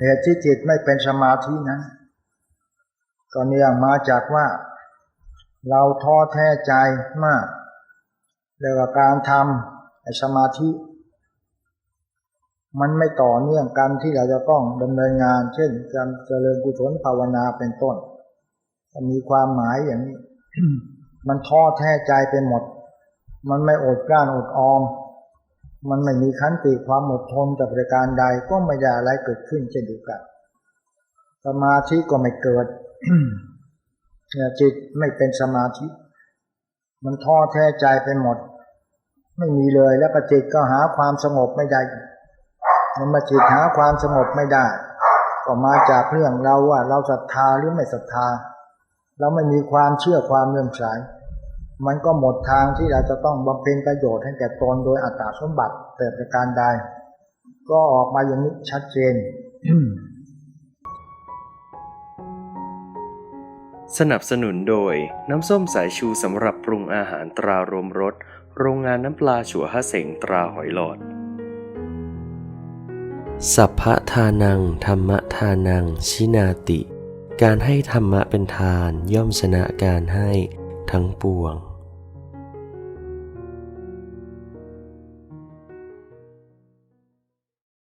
เหตุที่จิตไม่เป็นสมาธินั้นก็เนื่องมาจากว่า เราท้อแท้ใจมากเรื่องการทำสมาธิ มันไม่ต่อเนื่องกันที่เราจะต้องดำเนินงาน เช่นการเจริญกุศลภาวนาเป็นต้นมันมีความหมายอย่างนี้ มันท้อแท้ใจไปหมด มันไม่อดกลั้นอดออม มันไม่มีขันติความอดทนกับประการใดก็ไม่ได้อะไรเกิดขึ้นเช่นเดียวกันสมาธิก็ไม่เกิดจิตไม่เป็นสมาธิ มันท้อแท้ใจไปหมด ไม่มีเลยแล้วก็จิตก็หาความสงบไม่ได้มันมาจิตหาความสงบไม่ได้ ก็มาจากเรื่องเราว่า เราศรัทธาหรือไม่ศรัทธา เราไม่มีความเชื่อความเลื่อมใส มันก็หมดทางที่เราจะต้องบำเพ็ญประโยชน์ให้แก่ตนโดยอัตตาสมบัติแต่ประการใด ก็ออกมาอย่างนี้ชัดเจน สนับสนุนโดยน้ำส้มสายชูสำหรับปรุงอาหารตรารวมรสโรงงานน้ำปลาฉัวฮะเสงตราหอยหลอด สัพพะทานัง ธรรมทานัง ชินาติ การให้ธรรมะเป็นทานย่อมชนะการให้ทั้งปวง